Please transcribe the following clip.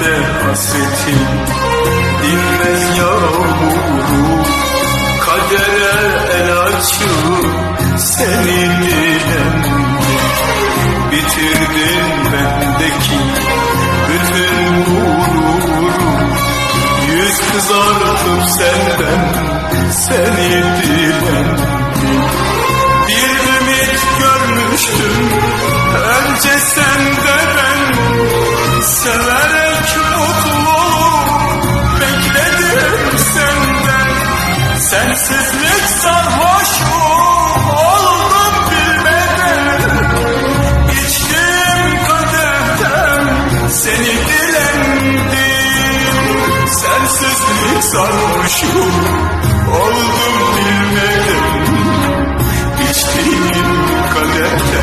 de hasretim. Dinmez yağmuru Kadere el açıp Seni dilendim. Bitirdin bendeki Bütün gururu Yüz kızartıp senden Seni dilendim Sensizlik sarhoşum oldum bilmeden. İçtim kadehten seni dilendim. Sensizlik sarhoşum oldum bilmeden. İçtim kadehten